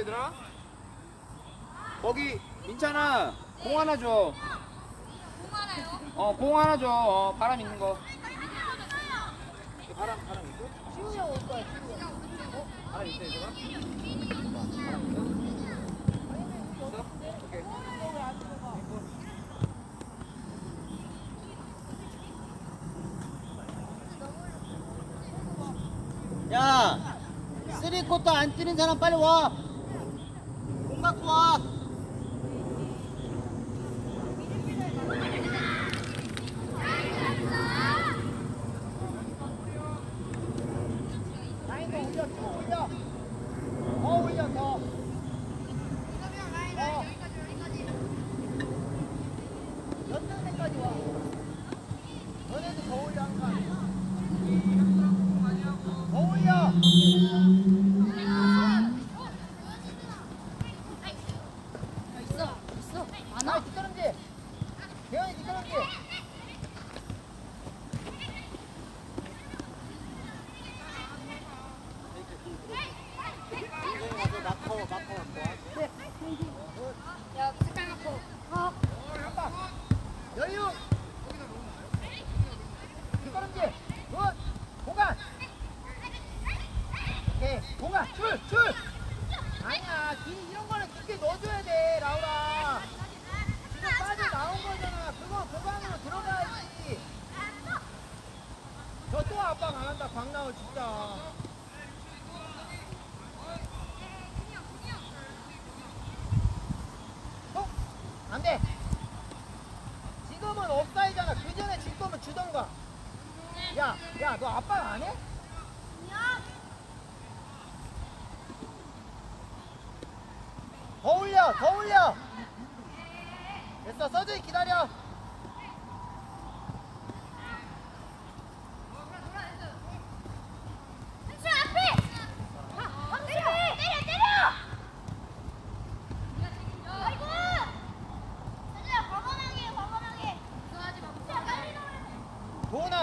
얘들아 거기 민찬아 공 하나 줘. 어, 공 하나요? 어 공 하나 줘. 어, 바람 있는 거. 바람 바람 있고? 심지어 올 거야. 신이야 쓰리 코트 안 뛰는 사람 빨리 와. 妈 진짜.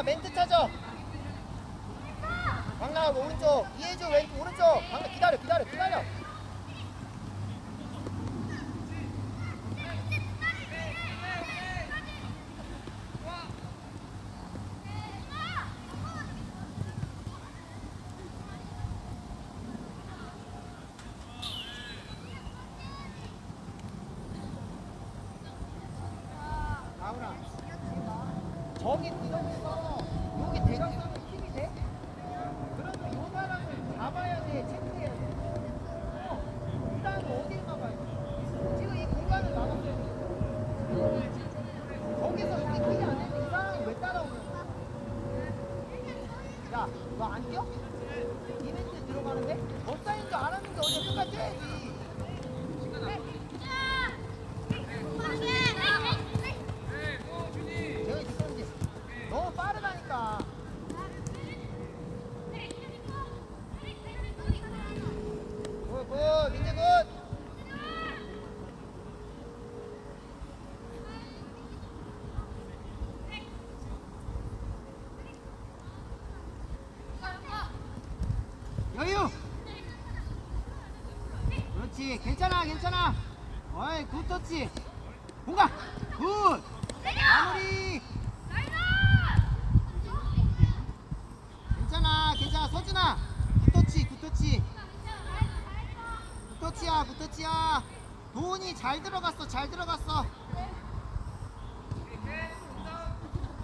멘트 찾아 강남 오른쪽 이해주 왼쪽 오른쪽. 강남 기다려 기다려 기다려. 정이 뛰는 잘 들어갔어 잘 들어갔어.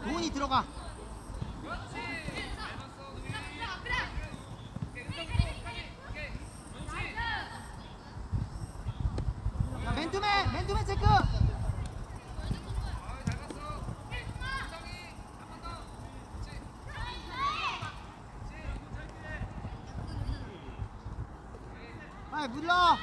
도훈이 들어가. 맨투맨 맨투맨 체크. 빨리 물러.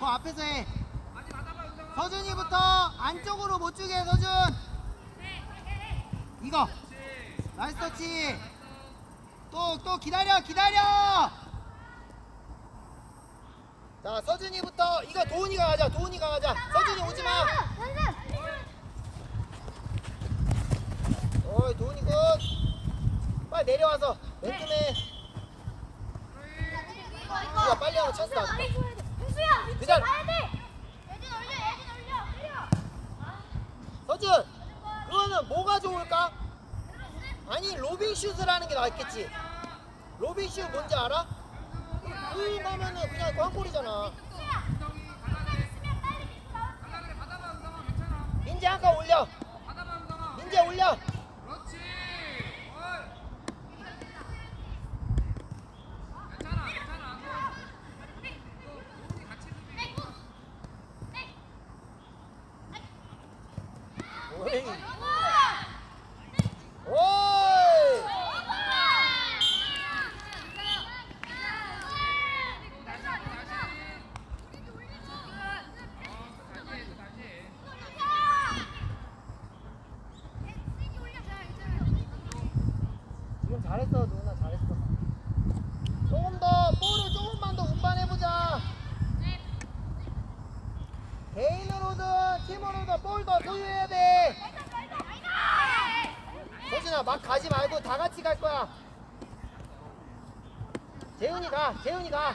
마 내리지 마그 앞에서 해. 서준이부터 안쪽으로 못 주게 해 서준. 이거. 나이스 터치. 또 또 기다려 기다려. 자 서준이부터 이거 도훈이가 가자 도훈이가 가자. 서준이 오지 마. 어이 도훈이 굿. 빨리 내려와서 맨투맨 우리가 빨리 하면 찬스 나 온다 현수야 위치 그냥- 가야 돼. 예진 올려 예진 올려 올려. 서준 그거는 뭐가 좋을까? 아니 로빙 슛을 하는 게 낫겠지. 로빙 슛 뭔지 알아? 그 하면은 그냥 광골이잖아. 민재 한칸 올려. 민재 올려 오이 오이 지금 잘했어 누나 잘했어 조금 더 볼을 조금만 더 운반해보자 개인으로든 팀으로든 볼 더 소유해야 돼 서진아 막 가지 말고 다 같이 갈 거야 재훈이 가 재훈이 가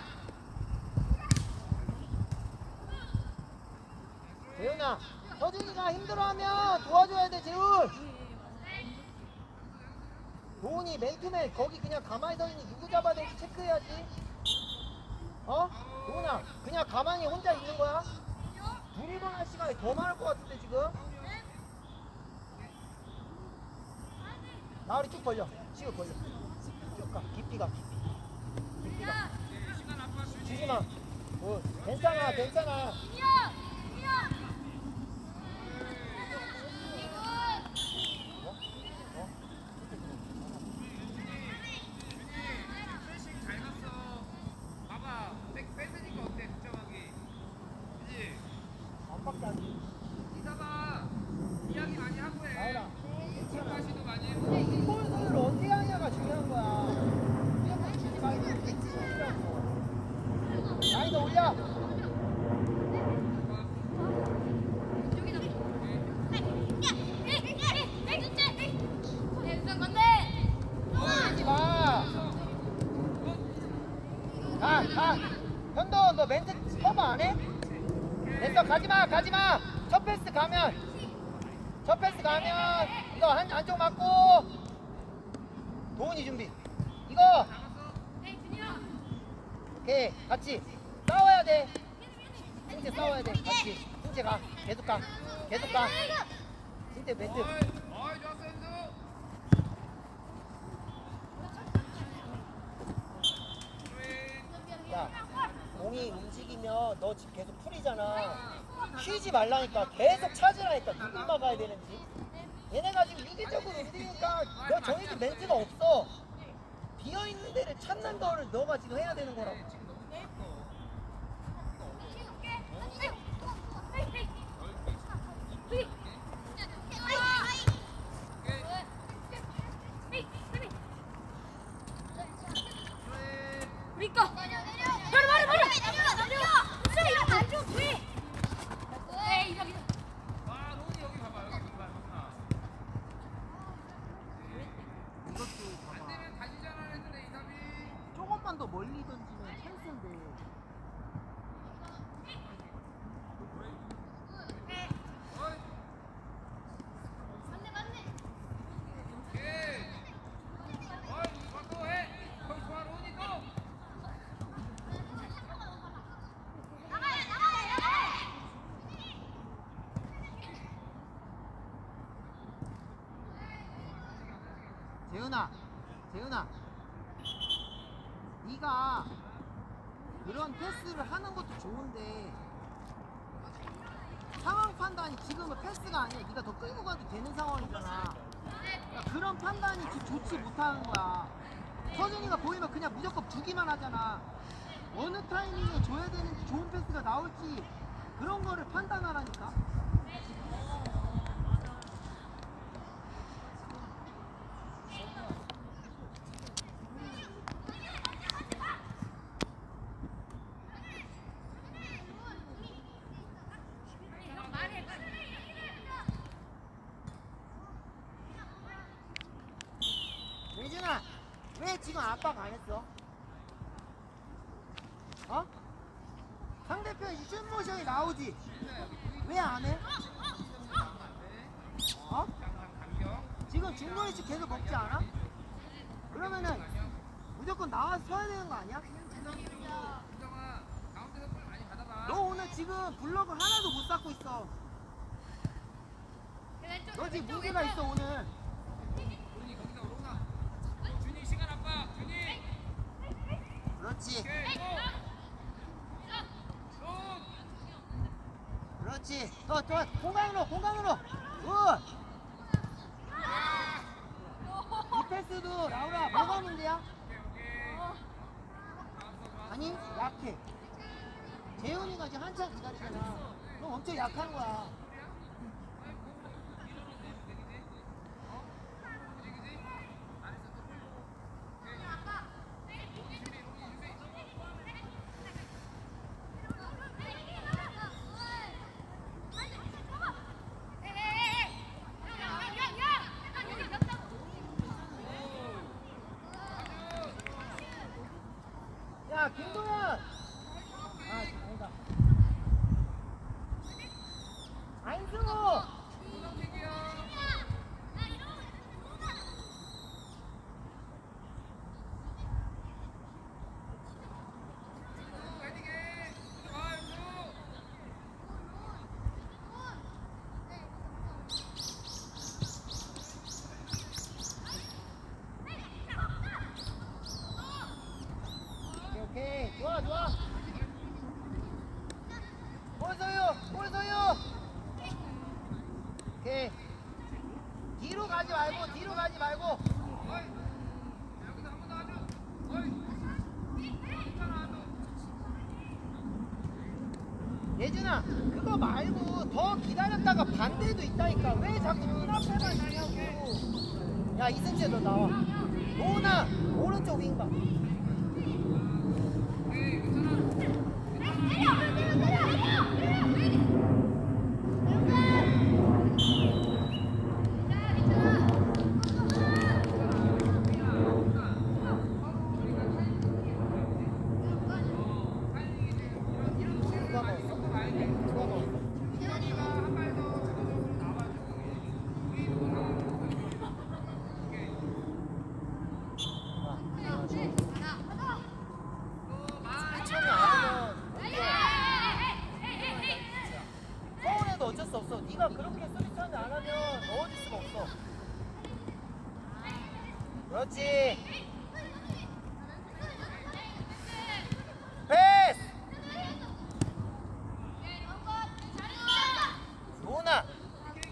재훈아 서진이가 힘들어하면 도와줘야 돼 재훈 도훈이 맨투맨 거기 그냥 가만히 서 있니 누구 잡아야 될지 체크해야지. 어? 도훈아 그냥 가만히 혼자 있는 거야? 일어날 시간이 더 많을 것 같은데 지금? 나으리 쭉 벌려. 시간 벌려. 쭉가. 깊이 가 깊이. 깊이 가. 주지마 어, 괜찮아 괜찮아 어? 어? 봐봐 뺏으니까 어때 득점하기 그지? 안밖에 안 돼. 이사가 이야기 많이 하고 해 나오라 설파시도 많이 해보고 볼 손을 언제 하냐가 중요한 거야 무조건 주지 말고 라인더 올려 하지 마. 가, 가. 현도, 너 멘트 커버 안 해? 됐어, 가지 마, 가지 마. 첫 패스 가면, 첫 패스 가면 이거 한 안쪽 맞고. 도훈이 준비. 이거. 오케이, 같이 싸워야 돼. 진짜 싸워야 돼, 같이. 진짜 가, 계속 가, 계속 가. 진짜 현수 야, 공이 움직이면 너 지금 계속 풀이잖아. 쉬지 말라니까 계속 찾으라니까 누굴 막아야 되는지. 얘네가 지금 유기적으로 움직이니까 너 정해진 멘트가 없어. 비어 있는 데를 찾는 거를 너가 지금 해야 되는 거라고. 우리 거. 바로 바로 바로. 내려. 이거 안 줘. 왜? 에이 이거 이거. 아 로운이 여기 봐봐 여기 봐봐 봐봐. 안 되면 다시 전환해주네 이사비 조금만 더 멀리 던지면 찬스인데. 오케이 어이 좋아 또해 거기 좋아 로운이 또 재훈아, 재훈아, 네가 그런 패스를 하는 것도 좋은데 상황 판단이 지금은 패스가 아니야. 네가 더 끌고 가도 되는 상황이잖아. 그러니까 그런 판단이 좋지 못하는 거야. 서준이가 보이면 그냥 무조건 주기만 하잖아. 어느 타이밍에 줘야 되는지 좋은 패스가 나올지 그런 거를 판단하라니까. 예준아, 왜 지금 압박 안 했어? 어? 상대편 이준 모션이 나오지? 왜 안 해? 어? 지금 중거리치 계속 먹지 않아? 그러면은 무조건 나와서 서야 되는 거 아니야? 너 오늘 지금 블럭을 하나도 못 쌓고 있어. 너 지금 문제가 있어 오늘. 그렇지. 그렇지. 더, 더, 공간으로, 공간으로. 굿. 이 패스도 라우라 뭐가 문제야? 아니 약해. 재훈이가 지금 한참 기다리잖아. 그럼 엄청 약한 거야. 야 変 오케이. 좋아, 좋아. 볼 소유. 오케이. 뒤로 가지 말고, 뒤로 가지 말고. 예준아, 그거 말고 더 기다렸다가 반대도 있다니까. 왜 자꾸 눈앞에만 있냐고. 야, 이승재 너 나와. 노나, 오른쪽 윙바. 누가 먹었어? 누가 먹었어? 천천히 안 하면 서울에도 어쩔 수 없어. 네가 그렇게 수비차는 안 하면 넣어줄 수가 없어. 그렇지. 패스. 노나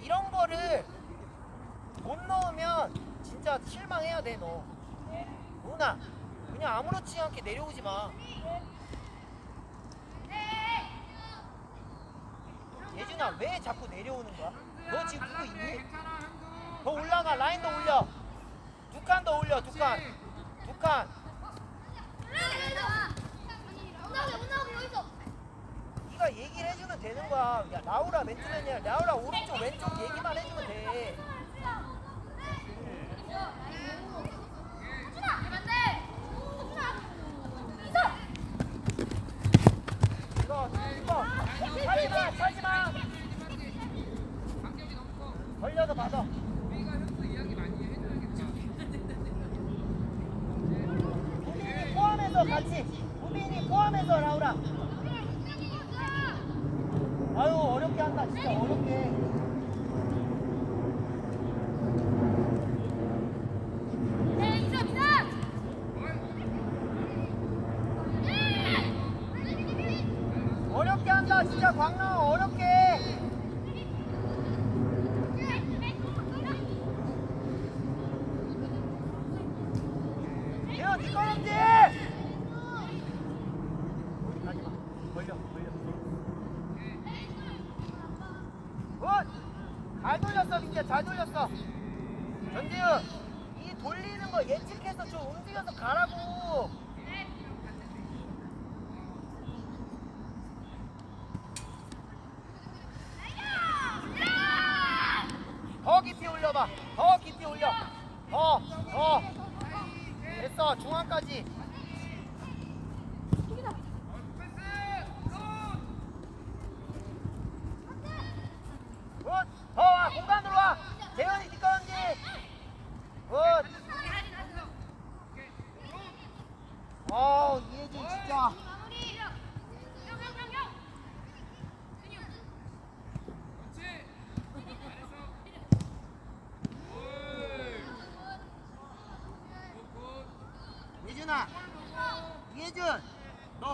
이런 거를 못 넣으면 진짜 실망해야 돼 너. 노나 그냥 아무렇지 않게 내려오지 마. 예준아 왜 자꾸 내려오는 거야? 너 지금 그거 있니? 더 올라가 라인 더 올려. 두 칸 더 올려 두 칸. 두 칸. 네가 얘기를 해주면 되는 거야. 야 라우라 맨투맨이야. 라우라 오른쪽 왼쪽 얘기만 해주면 돼. 잘 돌렸어 전지윤 이 돌리는 거 예측해서 좀 움직여서 가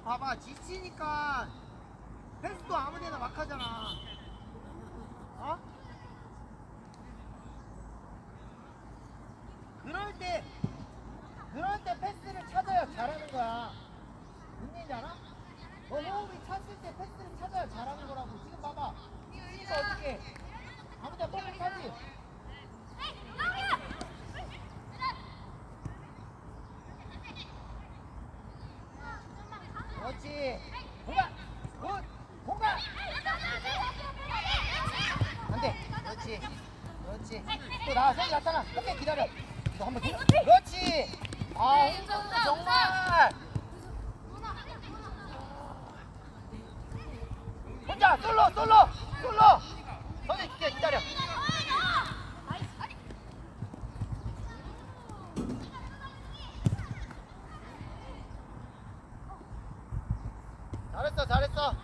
봐봐 지치니까 패스도 아무데나 막 하잖아 어? 그럴 때 그럴 때 패스를 찾아야 잘하는 거야 뭔지 알아? 너 호흡이 찼을 때 패스를 찾아야 잘하는 거라고 지금 봐봐 지금 어떻게 아무데나 뻥뻥하지 그렇지 공간 굿 공간 안돼 그렇지 그렇지 또 나타나 오케이 기다려. 너 한번 더. 그렇지. 아 홍정우 정말. 혼자 솔로 솔로 솔로. 선생 기다려 잘했어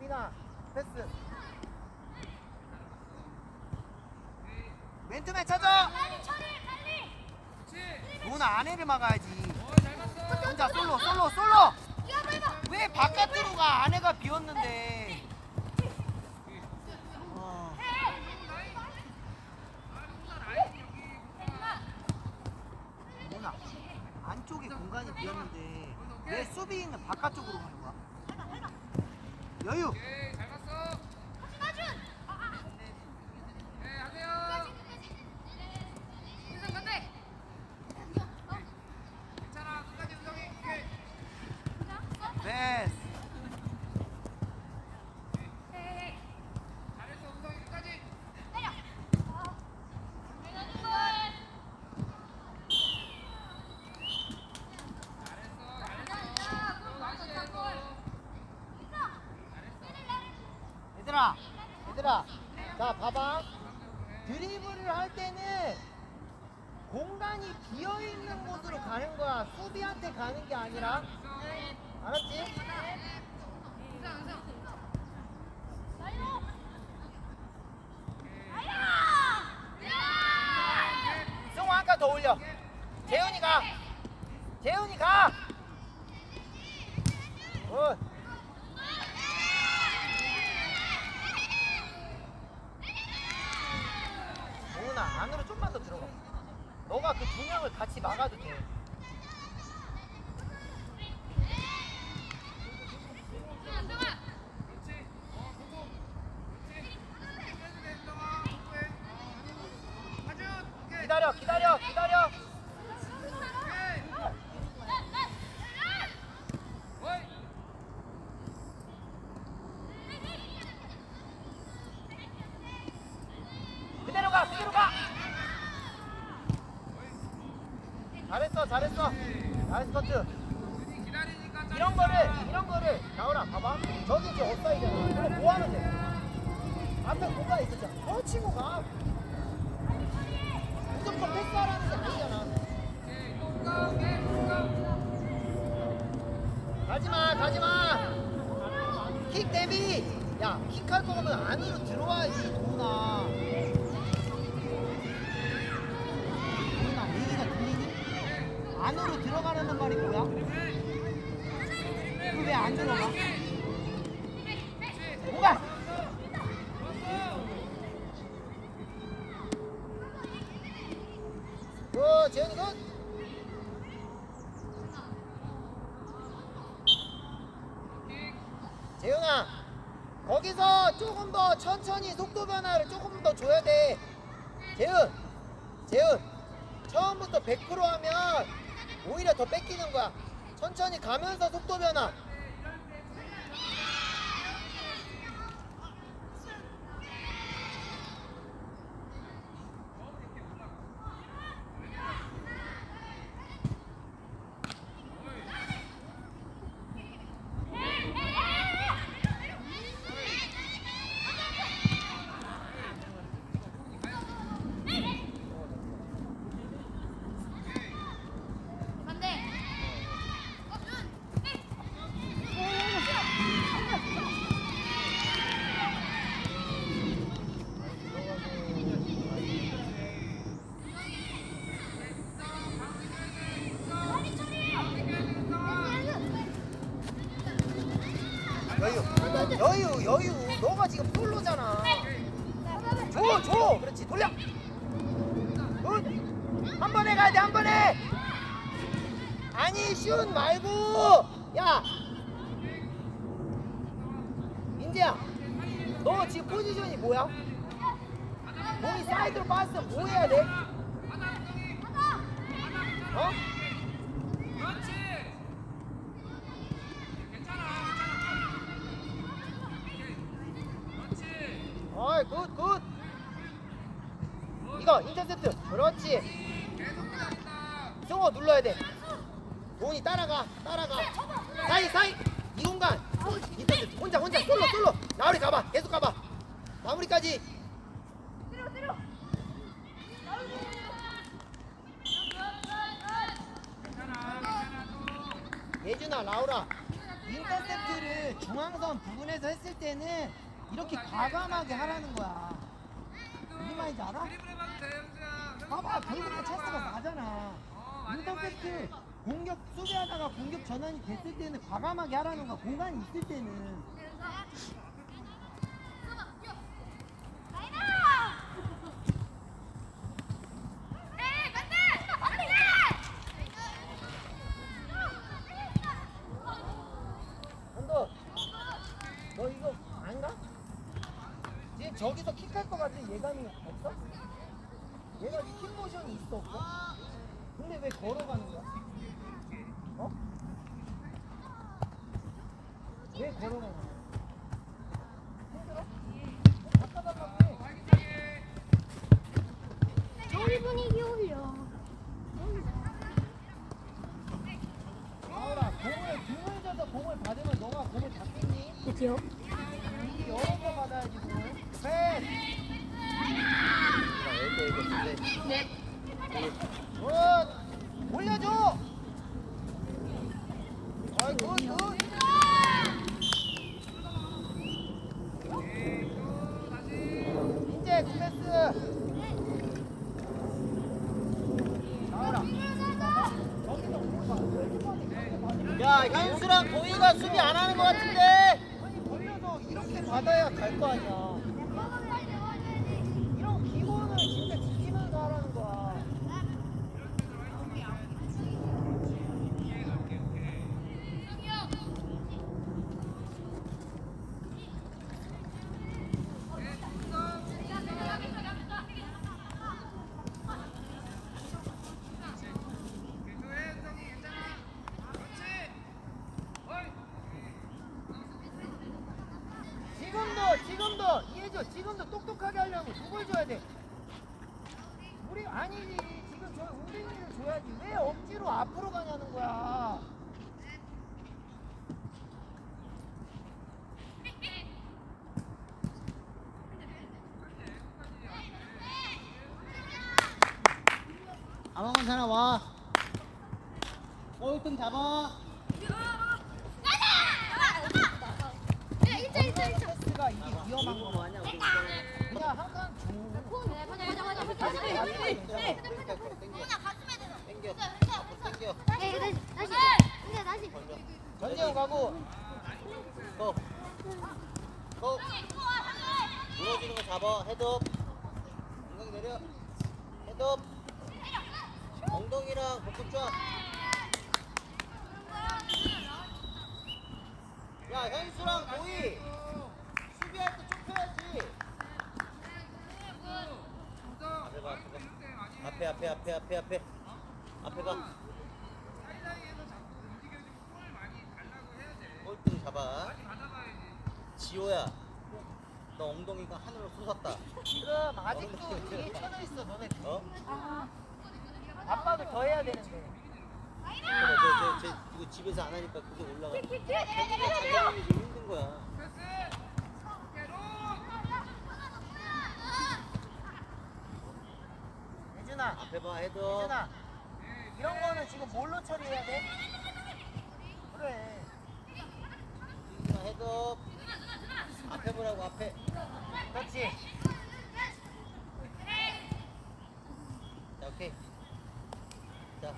민아 패스 맨투맨 찾아 누나 안에를 막아야지 혼자 솔로 솔로 솔로 왜 바깥으로 가 안에가 비었는데 어. 누나 안쪽에 공간이 비었는데 왜 수비는 바깥쪽으로 가는 거야? 여유 패스 얘들아 얘들아 자 봐봐 드리블을 할 때는 공간이 비어있는 곳으로 가는 거야 가는 게 아니라. 알았지? 승우 한칸 더 올려. 재훈이 가. 재훈이 가. 굿. 재훈아 안으로 좀만 더 들어가. 너가 그 두 명을 같이 막아도 돼 기다려 기다려 기다려 그대로 가 그대로 가 잘했어 잘했어 나이 스 커트 이런 거를 이런 거를 나오라 봐봐. 저기 이제 offside잖아 그럼 뭐 하면 돼? 앞에 공간 있었잖아. 어 치고 가. 무조건 패스하라는 게 아니잖아. 가지마 가지마. 킥 대비. 야 킥할 거면 안으로 들어와야지 도훈아 안으로 들어가라는 말이 뭐야? 그왜안 들어가? 공간 굿 재현이 굿 재현아 거기서 조금 더 천천히 속도 변화를 조금 더 줘야 돼. 재은, 재은, 처음부터 100% 하면 오히려 더 뺏기는 거야. 천천히 가면서 속도 변화. 반대. 여유, 여유, 여유. 너가 지금 솔로잖아. 줘, 줘. 그렇지, 돌려. 굿. 한 번에 가야 돼, 한 번에. 아니, 슛 말고. 야. 민재야, 너 지금 포지션이 뭐야? 몸이 사이드로 빠졌으면 뭐 해야 돼? 어? 어이 굿 굿. 이거 인터셉트. 그렇지. 승호 눌러야 돼. 돈이 따라가 따라가. 사이 사이 이 공간. 인터셉트 혼자 혼자 솔로 솔로. 나우리 가봐 계속 가봐. 마무리까지. 예준아 라우라 인터셉트를 중앙선 부분에서 했을 때는 이렇게 과감하게 하라는 거야. 무슨 말인지 알아? 봐봐 결국에 찬스가 나잖아. 인터셉트 공격 수비하다가 공격 전환이 됐을 때는 과감하게 하라는 거야. 공간이 있을 때는 언더 너 이거 안 가? 지금 저기서 킥할 것 같은 예감이 없어? 얘가 킥 모션이 있어 없어? 근데 왜 걸어가는 거야? 어? 왜 걸어가는 거야? 힘들어? 바꿔달라고 해 우리 분위기 올려. 아우라 공을 등을 져서 공을 받으면 너가 공을 잡겠니? 그치요? 이 여러 번 받아야지 공을 패스 네. 굿! 올려줘! 아이 굿 굿! 이제 패스! 야 현수랑 동희가 수비 안 하는 것 같은데? 아니 걸려서 이렇게 받아야 갈 거 아니야 이런 기본을 진짜 지키면서 하라는 거야 지금도 지금도 이해줘 지금도 똑똑 하게 하려면 누굴 줘야 돼? 우리 아니지 지금 저 우빈이를 줘야지. 왜 억지로 앞으로 가냐는 거야. 아무건 사람 와. 꼴등 잡아. 패스가 이게 위험한 거 아니야 한칸 줘 네, 손이 내려. 헤드업. 엉덩이랑 복근 쫙야 현수랑 고이. 수비할 때 좁혀야지. 앞에 가, 앞에 가. 앞에, 앞에, 앞에, 앞에, 앞에. 앞에 가. 사이사이에서 자꾸 움직여주고 많이 달라고 해야 돼. 골프를 잡아. 지호야, 너 엉덩이가 하늘로 솟았다. 지금 아직도 뒤에 쳐져 있어 너네 어? 압박을 더 해야 되는데 쟤, 쟤, 쟤, 이거 집에서 안 하니까 그게 올라가. 힘든 거야. 혜준아 앞에 봐 해도 혜준아 음, 이런 거는 지금 뭘로 처리해야 돼? 그래. 혜준아 해도 앞에 보라고 앞에. 그렇지. 자 오케이. 자너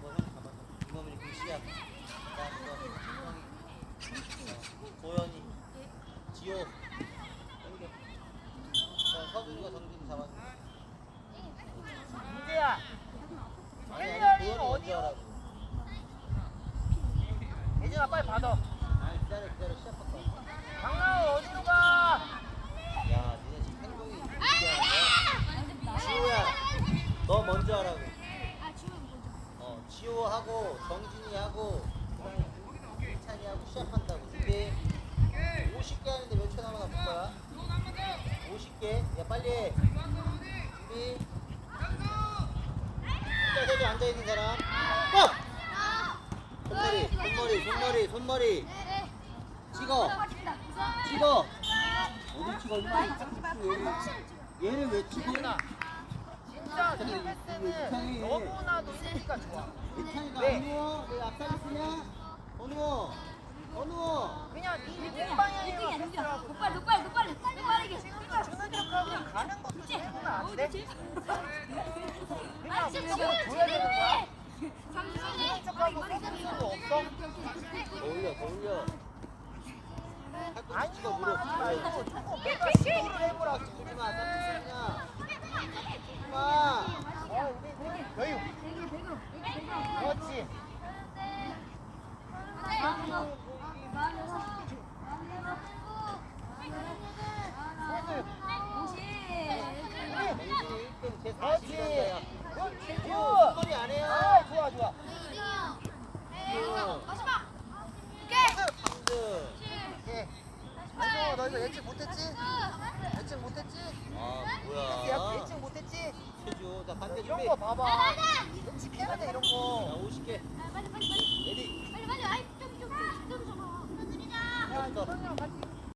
저형 잡아서 이몸이 글씨야 자 이거. 어, 고현이. 지호